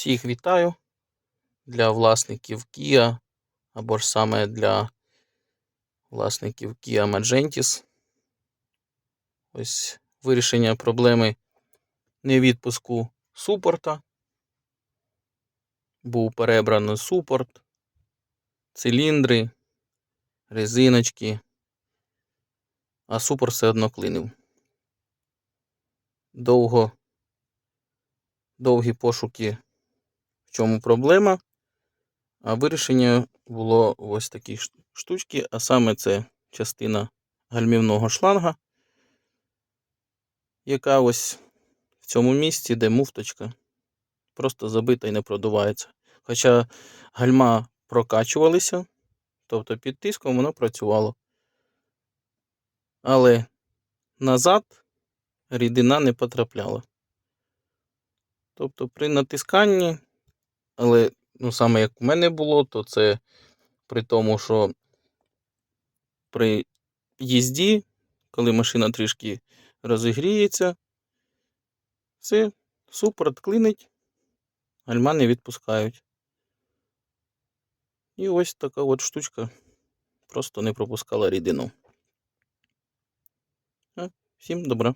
Всіх вітаю для власників Kia або ж саме для власників Kia Magentis. Ось вирішення проблеми невідпуску супорта. Був перебрано супорт, циліндри, резиночки, а супорт все одно клинив. Довго, довгі пошуки, в чому проблема. А вирішення було ось такі штучки, а саме це частина гальмівного шланга, яка ось в цьому місці, де муфточка, просто забита і не продувається. Хоча гальма прокачувалися, тобто під тиском воно працювало. Але назад рідина не потрапляла. Тобто при натисканні, але ну, саме як у мене було, то це при тому, що при їзді, коли машина трішки розігріється, все, супорт клинить, гальма не відпускають. І ось така от штучка просто не пропускала рідину. Всім добра.